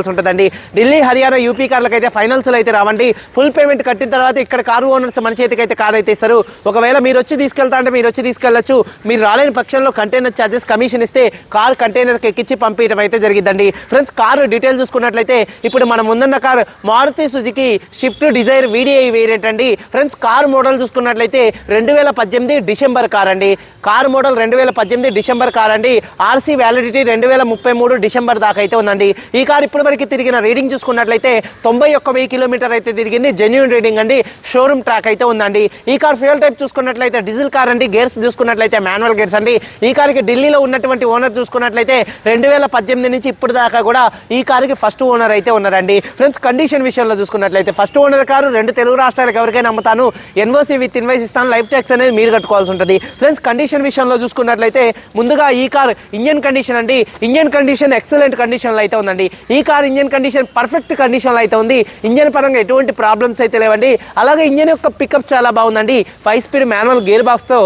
కట్టుకోవాల్సి ఉంటుందండి. ఢిల్లీ హర్యానా యూపీ కార్లకు అయితే ఫైనాన్స్లో అయితే రావండి. ఫుల్ పేమెంట్ కట్టిన తర్వాత ఇక్కడ కారు ఓనర్స్ మన చేతికి అయితే కార్ అయితే ఇస్తారు. ఒకవేళ మీరు వచ్చి తీసుకెళ్తా అంటే మీరు వచ్చి తీసుకెళ్ళొచ్చు మీరు రాలేని పక్షంలో కంటైనర్ ఛార్జెస్ కమిషన్ ఇస్తే కార్ కంటైనర్కి ఎక్కించి పంపించడం అయితే జరిగిందండి ఫ్రెండ్స్ కారు డీటెయిల్ చూసుకున్నట్లయితే ఇప్పుడు మనం ముందున్న car Maruti Suzuki Swift Dzire VDI variant అండి. ఫ్రెండ్స్ కార్ మోడల్ చూసుకున్నట్లయితే రెండు వేల పద్దెనిమిది డిసెంబర్ కార్ అండి. కార్ మోడల్ రెండు వేల పద్దెనిమిది డిసెంబర్ కార్ అండి. ఆర్సీ వ్యాలిడిటీ రెండు వేల ముప్పై మూడు డిసెంబర్ దాకా అయితే ఉందండి. ఈ కార్ ఇప్పుడు వరకు తిరిగిన రీడింగ్ చూసుకున్నట్లయితే తొంభై ఒక్క వెయ్యి కిలోమీటర్ అయితే తిరిగింది. జెన్యున్ రీడింగ్ అండి. షోరూమ్ ట్రాక్ అయితే ఉందండి. ఈ కార్ ఫ్యూయల్ టైప్ చూసుకున్నట్లయితే డీజిల్ కార్ అండి. గేర్స్ చూసుకున్నట్లయితే మాన్యువల్ గేర్స్ అండి. ఈ కార్కి ఢిల్లీలో ఉన్నటువంటి ఓనర్ చూసుకున్నట్లయితే రెండు వేల పద్దెనిమిది నుంచి ఇప్పుడు దాకా కూడా ఈ కార్కి ఫస్ట్ ఓనర్ అయితే ఉన్నారండి. ఫ్రెండ్స్ కండిషన్ విషయంలో చూసుకున్నట్లయితే ఫస్ట్ ఓనర్ కారు రెండు తెలుగు రాష్ట్రాలకు ఎవరికైనా అమ్ముతాను. ఎన్ఓసి విత్ ఇన్వైస్ ఇస్తాను. లైఫ్ ట్యాక్స్ అనేది మీరు కట్టుకోవాల్సి ఉంటుంది. ఫ్రెండ్స్ కండిషన్ విషయంలో చూసుకున్నట్లయితే ముందుగా ఈ కార్ ఇంజన్ కండిషన్ అండి. ఇంజన్ కండిషన్ ఎక్సలెంట్ కండిషన్లో అయితే ఉందండి. ఈ కార్ ఇంజన్ కండిషన్ పర్ఫెక్ట్ కండిషన్లో అయితే ఉంది. ఇంజన్ పరంగా ఎటువంటి ప్రాబ్లమ్స్ అయితే లేవండి. అలాగే ఇంజన్ యొక్క పికప్ చాలా బాగుందండి. ఫైవ్ స్పీడ్ మాన్యువల్ గేర్ బాక్స్తో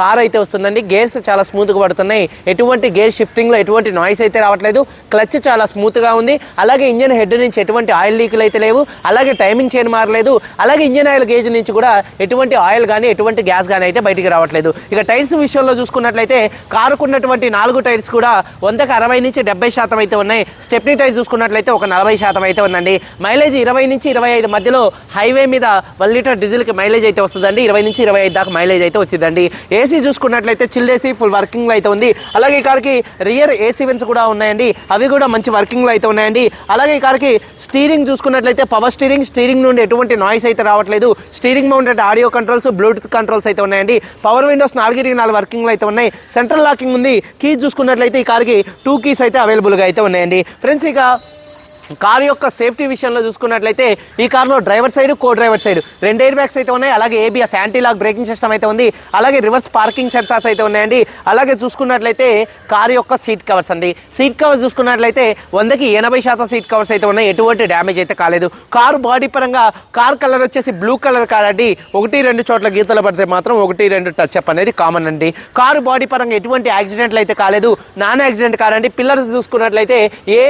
కార్ అయితే వస్తుందండి. గేర్స్ చాలా స్మూత్గా పడుతున్నాయి. ఎటువంటి గేర్ షిఫ్టింగ్లో ఎటువంటి నాయిస్ అయితే రావట్లేదు. క్లచ్ చాలా స్మూత్గా ఉంది. అలాగే ఇంజన్ హెడ్ నుంచి ఎటువంటి ఆయిల్ లీకులు అయితే లేవు. అలాగే టైమింగ్ చైన్ మారలేదు. అలాగే ఇంజన్ ఆయిల్ గేజ్ నుంచి కూడా ఎటువంటి ఆయిల్ కానీ ఎటువంటి గ్యాస్ కానీ అయితే బయటికి రావట్లేదు. ఇక టైర్స్ విషయంలో చూసుకున్నట్లయితే కారుకున్నటువంటి నాలుగు టైర్స్ కూడా వందకు అరవై నుంచి డెబ్బై శాతం అయితే ఉన్నాయి. స్టెప్నీ టైర్ చూసుకున్నట్లయితే ఒక నలభై శాతం అయితే ఉందండి. మైలేజ్ ఇరవై నుంచి ఇరవై ఐదు మధ్యలో హైవే మీద వన్ లీటర్ డీజిల్కి మైలేజ్ అయితే వస్తుందండి. ఇరవై నుంచి ఇరవై ఐదు దాకా మైలేజ్ అయితే వచ్చిందండి. ఏ ఏసీ చూసుకున్నట్లయితే చిల్ ఏసీ ఫుల్ వర్కింగ్లో అయితే ఉంది. అలాగే ఈ కార్కి రియర్ ఏసీ వెన్స్ కూడా ఉన్నాయండి. అవి కూడా మంచి వర్కింగ్లో అయితే ఉన్నాయండి. అలాగే ఈ కార్కి స్టీరింగ్ చూసుకున్నట్లయితే పవర్ స్టీరింగ్ స్టీరింగ్ నుండి ఎటువంటి నాయిస్ అయితే రావట్లేదు. Steering mounted audio controls bluetooth controls అయితే ఉన్నాయండి. పవర్ విండోస్ నాలుగు నాలుగు వర్కింగ్లో అయితే ఉన్నాయి. సెంట్రల్ లాకింగ్ ఉంది. కీస్ చూసుకున్నట్లయితే ఈ కార్కి టూ కీస్ అయితే అవైలబుల్గా అయితే ఉన్నాయండి. ఫ్రెండ్స్ ఇక కారు యొక్క సేఫ్టీ విషయంలో చూసుకున్నట్లయితే ఈ కార్లో driver side co driver side రెండు ఎయిర్ బ్యాగ్స్ అయితే ఉన్నాయి. అలాగే ABS anti lock braking system అయితే ఉంది. అలాగే రివర్స్ పార్కింగ్ సెన్సార్స్ అయితే ఉన్నాయండి. అలాగే చూసుకున్నట్లయితే కారు యొక్క సీట్ కవర్స్ అండి. సీట్ కవర్స్ చూసుకున్నట్లయితే వందకి ఎనభై శాతం సీట్ కవర్స్ అయితే ఉన్నాయి. ఎటువంటి డ్యామేజ్ అయితే కాలేదు. కారు బాడీ పరంగా కార్ కలర్ వచ్చేసి బ్లూ కలర్ కాదండి. ఒకటి రెండు చోట్ల గీతలు పడితే మాత్రం ఒకటి రెండు టచ్ అప్ అనేది కామన్ అండి. కారు బాడీ పరంగా ఎటువంటి యాక్సిడెంట్లు అయితే కాలేదు. నాన్ యాక్సిడెంట్ కాదండి. పిల్లర్స్ చూసుకున్నట్లయితే ఏ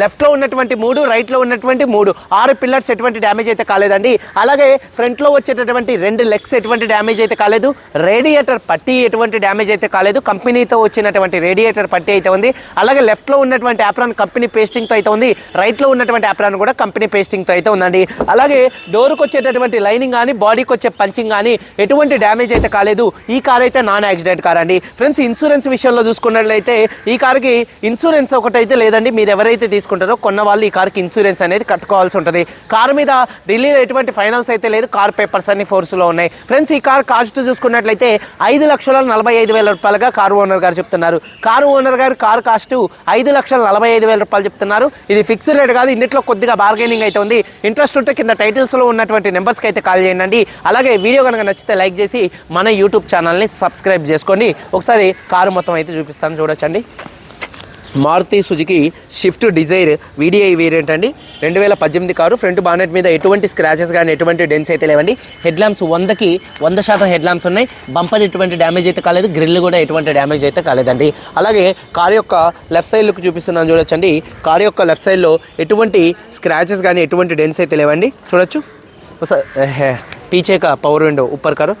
లెఫ్ట్ లెఫ్ట్లో ఉన్నటువంటి మూడు రైట్లో ఉన్నటువంటి మూడు. ఆరు పిల్లర్స్ ఎటువంటి డ్యామేజ్ అయితే కాలేదండి. అలాగే ఫ్రంట్లో వచ్చేటటువంటి రెండు లెగ్స్ ఎటువంటి డ్యామేజ్ అయితే కాలేదు. రేడియేటర్ పట్టి ఎటువంటి డ్యామేజ్ అయితే కాలేదు. కంపెనీతో వచ్చినటువంటి రేడియేటర్ పట్టి అయితే ఉంది. అలాగే లెఫ్ట్లో ఉన్నటువంటి యాప్రాన్ కంపెనీ పేస్టింగ్తో అయితే ఉంది. రైట్లో ఉన్నటువంటి యాప్రాన్ కూడా కంపెనీ పేస్టింగ్తో అయితే ఉందండి. అలాగే డోర్కి వచ్చేటటువంటి లైనింగ్ కానీ బాడీకి వచ్చే పంచింగ్ కానీ ఎటువంటి డ్యామేజ్ అయితే కాలేదు. ఈ కార్ అయితే నాన్ యాక్సిడెంట్ కార్ అండి. ఫ్రెండ్స్ ఇన్సూరెన్స్ విషయంలో చూసుకున్నట్లయితే ఈ కార్కి ఇన్సూరెన్స్ ఒకటైతే లేదండి. మీరు ఎవరైతే తీసుకుంటారు కొన్న వాళ్ళు ఈ కార్కి ఇన్సూరెన్స్ అనేది కట్టుకోవాల్సి ఉంటుంది. కార్ మీద ఢిల్లీలో ఎటువంటి ఫైనల్స్ అయితే లేదు కార్ పేపర్స్ అన్ని ఫోర్స్లో ఉన్నాయి. ఫ్రెండ్స్ ఈ కార్ కాస్ట్ చూసుకున్నట్లయితే ఐదు లక్షల నలభై ఐదు వేల రూపాయలుగా కారు ఓనర్ గారు చెప్తున్నారు. కారు ఓనర్ గారు కార్ కాస్ట్ ఐదు లక్షల నలభై ఐదు వేల రూపాయలు చెప్తున్నారు. ఇది ఫిక్స్డ్ రేట్ కాదు ఇందులో కొద్దిగా బార్గెనింగ్ అయితే ఉంది. ఇంట్రెస్ట్ ఉంటే కింద టైటిల్స్లో ఉన్నటువంటి నెంబర్స్కి అయితే కాల్ చేయండి. అలాగే వీడియో కనుక నచ్చితే లైక్ చేసి మన యూట్యూబ్ ఛానల్ని సబ్స్క్రైబ్ చేసుకోండి. ఒకసారి కారు మొత్తం అయితే చూపిస్తాను చూడొచ్చండి. Maruti Suzuki Swift Dzire VDI variant అండి. రెండు వేల పద్దెనిమిది కారు ఫ్రంట్ బానెట్ మీద ఎటువంటి స్క్రాచెస్ కానీ ఎటువంటి డెన్స్ అయితే లేవండి. హెడ్ ల్యాంప్స్ వందకి వంద శాతం హెడ్ ల్యాంప్స్ ఉన్నాయి. బంపర్ ఎటువంటి డ్యామేజ్ అయితే కాలేదు. గ్రిల్ కూడా ఎటువంటి డ్యామేజ్ అయితే కాలేదండి. అలాగే కార్ యొక్క లెఫ్ట్ సైడ్ లుక్ చూపిస్తున్నాను చూడొచ్చండి. కార్ యొక్క లెఫ్ట్ సైడ్లో ఎటువంటి స్క్రాచెస్ కానీ ఎటువంటి డెన్స్ అయితే లేవండి. చూడొచ్చు. ఒకసారి, పవర్ విండో ఉప్పర్ కారు.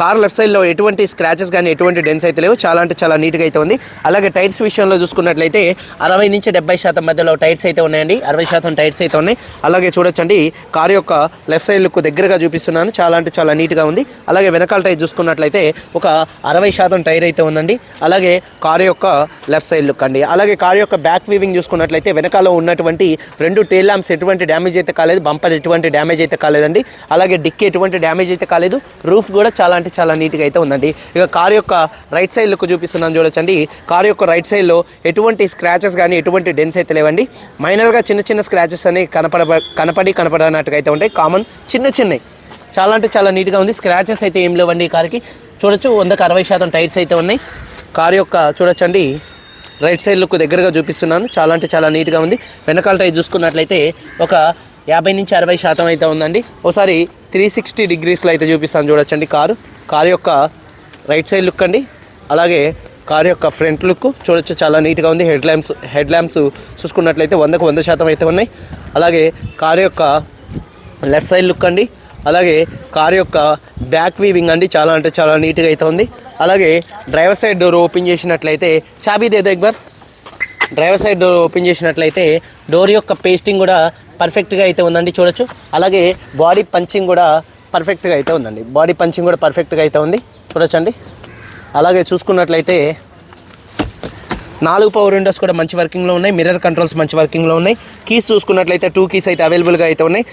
కార్ లెఫ్ట్ సైడ్లో ఎటువంటి స్క్రాచెస్ కానీ ఎటువంటి డెన్స్ అయితే లేవు. చాలా అంటే చాలా నీట్గా అయితే ఉంది. అలాగే టైర్స్ విషయంలో చూసుకున్నట్లయితే అరవై నుంచి డెబ్బై శాతం మధ్యలో టైర్స్ అయితే ఉన్నాయండి. అరవై శాతం టైర్స్ అయితే ఉన్నాయి. అలాగే చూడొచ్చండి కార్ యొక్క లెఫ్ట్ సైడ్ లుక్ దగ్గరగా చూపిస్తున్నాను. చాలా అంటే చాలా నీట్గా ఉంది. అలాగే వెనకాల టైర్ చూసుకున్నట్లయితే ఒక అరవై శాతం టైర్ అయితే ఉందండి. అలాగే కార్ యొక్క లెఫ్ట్ సైడ్ లుక్ అండి. అలాగే కార్ యొక్క బ్యాక్ వీవింగ్ చూసుకున్నట్లయితే వెనకాల ఉన్నటువంటి రెండు టైల్ ల్యాంప్స్ ఎటువంటి డ్యామేజ్ అయితే కాలేదు. బంపర్ ఎటువంటి డ్యామేజ్ అయితే కాలేదండి. అలాగే డిక్కి ఎటువంటి డ్యామేజ్ అయితే కాలేదు. రూఫ్ కూడా చాలా అంటే చాలా నీట్గా అయితే ఉందండి. ఇక కార్ యొక్క రైట్ సైడ్ లుక్ చూపిస్తున్నాను చూడొచ్చండి. కార్ యొక్క రైట్ సైడ్లో ఎటువంటి స్క్రాచెస్ కానీ ఎటువంటి డెన్స్ అయితే లేవండి. మైనర్గా చిన్న చిన్న స్క్రాచెస్ అనేవి కనపడ కనపడి కనపడనట్టుగా అయితే ఉంటాయి. కామన్ చిన్న చిన్నవి. చాలా అంటే చాలా నీట్గా ఉంది. స్క్రాచెస్ అయితే ఏం లేవండి ఈ కార్కి. చూడొచ్చు వందకు అరవై శాతం టైర్స్ అయితే ఉన్నాయి. కార్ యొక్క చూడొచ్చండి. రైట్ సైడ్ లుక్ దగ్గరగా చూపిస్తున్నాను. చాలా అంటే చాలా నీట్గా ఉంది. వెనకాల టైర్ చూసుకున్నట్లయితే ఒక యాభై నుంచి అరవై శాతం అయితే ఉందండి. ఒకసారి త్రీ సిక్స్టీ డిగ్రీస్లో అయితే చూపిస్తాను చూడొచ్చండి కారు. కారు యొక్క రైట్ సైడ్ లుక్ అండి. అలాగే కారు యొక్క ఫ్రంట్ లుక్ చూడొచ్చు చాలా నీట్గా ఉంది. హెడ్ ల్యాంప్స్ హెడ్ ల్యాంప్స్ చూసుకున్నట్లయితే వందకు వంద శాతం అయితే ఉన్నాయి. అలాగే కారు యొక్క లెఫ్ట్ సైడ్ లుక్ అండి. అలాగే కారు యొక్క బ్యాక్ వీవింగ్ అండి. చాలా అంటే చాలా నీట్గా అయితే ఉంది. అలాగే డ్రైవర్ సైడ్ డోర్ ఓపెన్ చేసినట్లయితే చాబీ దే దగ్గర డ్రైవర్ సైడ్ డోర్ ఓపెన్ చేసినట్లయితే డోర్ యొక్క పేస్టింగ్ కూడా పర్ఫెక్ట్గా అయితే ఉందండి చూడొచ్చు. అలాగే బాడీ పంచింగ్ కూడా పర్ఫెక్ట్గా అయితే ఉందండి. బాడీ పంచింగ్ కూడా పర్ఫెక్ట్గా అయితే ఉంది. చూడొచ్చండి. అలాగే చూసుకున్నట్లయితే నాలుగు పవర్ విండోస్ కూడా మంచి వర్కింగ్లో ఉన్నాయి. మిర్రర్ కంట్రోల్స్ మంచి వర్కింగ్లో ఉన్నాయి. కీస్ చూసుకున్నట్లయితే టూ కీస్ అయితే అవైలబుల్గా అయితే ఉన్నాయి.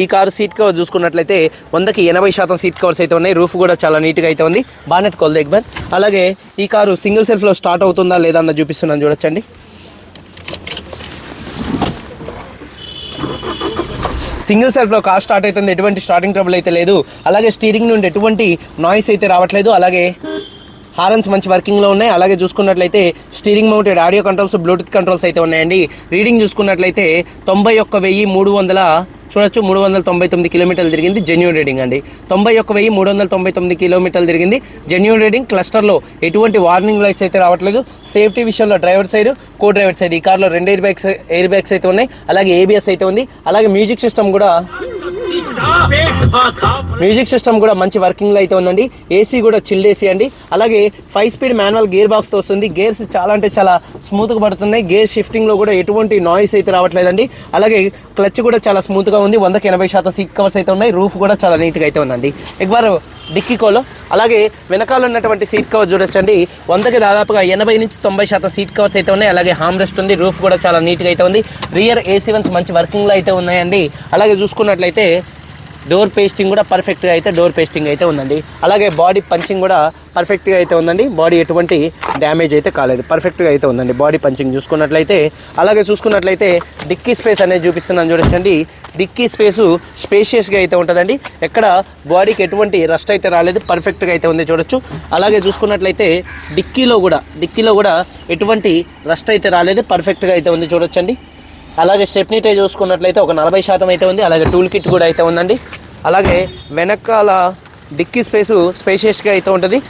ఈ కారు సీట్ కవర్ చూసుకున్నట్లయితే వందకి ఎనభై శాతం సీట్ కవర్స్ అయితే ఉన్నాయి. రూఫ్ కూడా చాలా నీట్గా అయితే ఉంది. బానెట్ కొల్ ఎక్బర్ అలాగే ఈ కారు సింగిల్ సెల్ఫ్లో స్టార్ట్ అవుతుందా లేదా అన్న చూపిస్తున్నాను చూడొచ్చండి. సింగిల్ సెల్ఫ్లో కార్ స్టార్ట్ అవుతుంది. ఎటువంటి స్టార్టింగ్ ట్రబుల్ అయితే లేదు. అలాగే స్టీరింగ్ నుండి ఎటువంటి నాయిస్ అయితే రావట్లేదు. అలాగే హారన్స్ మంచి వర్కింగ్లో ఉన్నాయి. అలాగే చూసుకున్నట్లయితే steering mounted audio controls bluetooth controls అయితే ఉన్నాయండి. రీడింగ్ చూసుకున్నట్లయితే తొంభై ఒక్క వెయ్యి మూడు వందల చూడొచ్చు మూడు వందల తొంభై తొమ్మిది కిలోమీటర్లు తిరిగింది జెన్యూన్ రీడింగ్ అండి. తొంభై ఒక్క వెయ్యి మూడు వందల తొంభై తొమ్మిది కిలోమీటర్లు తిరిగింది జెన్యూన్ రీడింగ్. క్లస్టర్లో ఎటువంటి వార్నింగ్ లైట్స్ అయితే రావట్లేదు. సేఫ్టీ విషయంలో driver side co driver side. ఈ కార్లో రెండు ఎయిర్ బ్యాగ్స్ ఎయిర్ బ్యాగ్స్ అయితే ఉన్నాయి. అలాగే ఏబిఎస్ అయితే ఉంది. అలాగే మ్యూజిక్ సిస్టమ్ కూడా మ్యూజిక్ సిస్టమ్ కూడా మంచి వర్కింగ్లో అయితే ఉందండి. ఏసీ కూడా చిల్డ్ ఏసీ అండి. అలాగే ఫైవ్ స్పీడ్ మాన్యువల్ గేర్ బాక్స్తో వస్తుంది. గేర్స్ చాలా అంటే చాలా స్మూత్గా పడుతున్నాయి. గేర్ షిఫ్టింగ్లో కూడా ఎటువంటి నాయిస్ అయితే రావట్లేదండి. అలాగే క్లచ్ కూడా చాలా స్మూత్గా ఉంది. వందకి ఎనభై శాతం సీట్ కవర్స్ అయితే ఉన్నాయి. రూఫ్ కూడా చాలా నీట్గా అయితే ఉందండి. ఎక్బార్ డిక్కీ కోలో. అలాగే వెనకాల ఉన్నటువంటి సీట్ కవర్ చూడొచ్చండి. వందకి దాదాపుగా ఎనభై నుంచి తొంభై శాతం సీట్ కవర్స్ అయితే ఉన్నాయి. అలాగే హామ్ రెస్ట్ ఉంది రూఫ్ కూడా చాలా నీట్గా అయితే ఉంది. రియర్ ఏసీ వన్స్ మంచి వర్కింగ్లో అయితే ఉన్నాయండి. అలాగే చూసుకున్నట్లయితే డోర్ పేస్టింగ్ కూడా పర్ఫెక్ట్గా అయితే డోర్ పేస్టింగ్ అయితే ఉందండి. అలాగే బాడీ పంచింగ్ కూడా పర్ఫెక్ట్గా అయితే ఉందండి. బాడీ ఎటువంటి డ్యామేజ్ అయితే కాలేదు. పర్ఫెక్ట్గా అయితే ఉందండి. బాడీ పంచింగ్ చూసుకున్నట్లయితే అలాగే చూసుకున్నట్లయితే డిక్కీ స్పేస్ అనేది చూపిస్తున్నాను చూడొచ్చండి డిక్కీ స్పేసు స్పేషియస్గా అయితే ఉంటుందండి. ఎక్కడ బాడీకి ఎటువంటి రస్ట్ అయితే రాలేదు. పర్ఫెక్ట్గా అయితే ఉంది చూడొచ్చు. అలాగే చూసుకున్నట్లయితే డిక్కీలో కూడా డిక్కీలో కూడా ఎటువంటి రస్ట్ అయితే రాలేదు. పర్ఫెక్ట్గా అయితే ఉంది చూడొచ్చండి. అలాగే స్టెప్నీటే చూసుకున్నట్లయితే ఒక నలభై శాతం అయితే ఉంది. అలాగే టూల్ కిట్ కూడా అయితే ఉందండి. అలాగే వెనకాల డిక్కీ స్పేసు స్పేషియస్గా అయితే ఉంటుంది.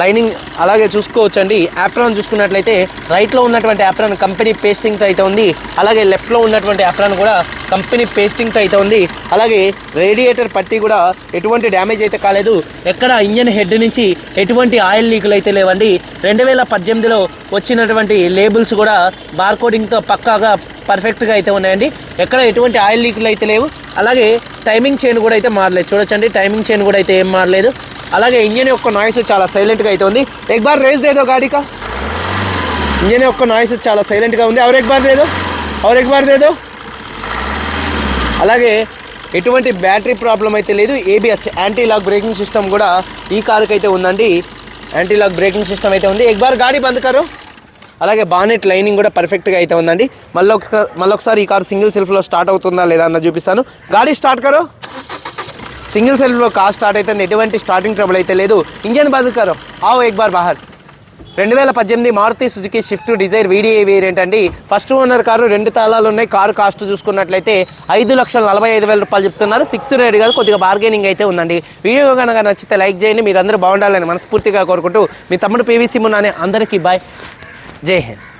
లైనింగ్ అలాగే చూసుకోవచ్చండి. యాప్రాన్ చూసుకున్నట్లయితే రైట్లో ఉన్నటువంటి యాప్రాన్ కంపెనీ పేస్టింగ్తో అయితే ఉంది. అలాగే లెఫ్ట్లో ఉన్నటువంటి యాప్రాన్ కూడా కంపెనీ పేస్టింగ్తో అయితే ఉంది. అలాగే రేడియేటర్ పట్టి కూడా ఎటువంటి డ్యామేజ్ అయితే కాలేదు. ఎక్కడ ఇంజన్ హెడ్ నుంచి ఎటువంటి ఆయిల్ లీకులు అయితే లేవండి. రెండు వేల పద్దెనిమిదిలో వచ్చినటువంటి లేబుల్స్ కూడా బార్కోడింగ్తో పక్కాగా పర్ఫెక్ట్గా అయితే ఉన్నాయండి. ఎక్కడ ఎటువంటి ఆయిల్ లీకులు అయితే లేవు. అలాగే టైమింగ్ చైన్ కూడా అయితే మారలేదు. చూడొచ్చండి టైమింగ్ చైన్ కూడా అయితే ఏం మారలేదు. అలాగే ఇంజన్ యొక్క నాయిస్ చాలా సైలెంట్గా అయితే ఉంది. ఎక్ బార్ రేస్ దేదో గాడికా. ఇంజన్ యొక్క నాయిస్ చాలా సైలెంట్గా ఉంది. ఎవరు ఎక్ బార్ దేదో ఎవరు ఎక్ బార్ దేదో అలాగే ఎటువంటి బ్యాటరీ ప్రాబ్లం అయితే లేదు. ABS anti lock braking system కూడా ఈ కార్కి అయితే ఉందండి. యాంటీ లాక్ బ్రేకింగ్ సిస్టమ్ అయితే ఉంది. ఎక్ బార్ గాడి బంద్ కరో. అలాగే బానెట్ లైనింగ్ కూడా పర్ఫెక్ట్గా అయితే ఉందండి. మళ్ళీ ఒక మళ్ళీ ఒకసారి ఈ కార్ సింగిల్ సెల్ఫ్లో స్టార్ట్ అవుతుందా లేదా అన్న చూపిస్తాను. గాడి స్టార్ట్ కరో. సింగిల్ సెల్ఫ్లో కార్ స్టార్ట్ అయితే ఎటువంటి స్టార్టింగ్ ట్రబుల్ అయితే లేదు. ఇంజన్ బంద్ కరో. ఆవు ఎక్ బార్ బాహర్. రెండు వేల పద్దెనిమిది Maruti Suzuki Swift Dzire video variant అండి. ఫస్ట్ ఓనర్ కారు రెండు తాళాలు ఉన్నాయి. కారు కాస్ట్ చూసుకున్నట్లయితే ఐదు లక్షల నలభై ఐదు వేల రూపాయలు చెప్తున్నారు. ఫిక్స్డ్ రేట్ కాదు కొద్దిగా బార్గెనింగ్ అయితే ఉందండి. వీడియో కనుక నచ్చితే లైక్ చేయండి. మీరందరూ బాగుండాలని మనస్ఫూర్తిగా కోరుకుంటూ మీ తమ్ముడు పీవీసీ మున్నానే అందరికీ బాయ్ जय हिंद।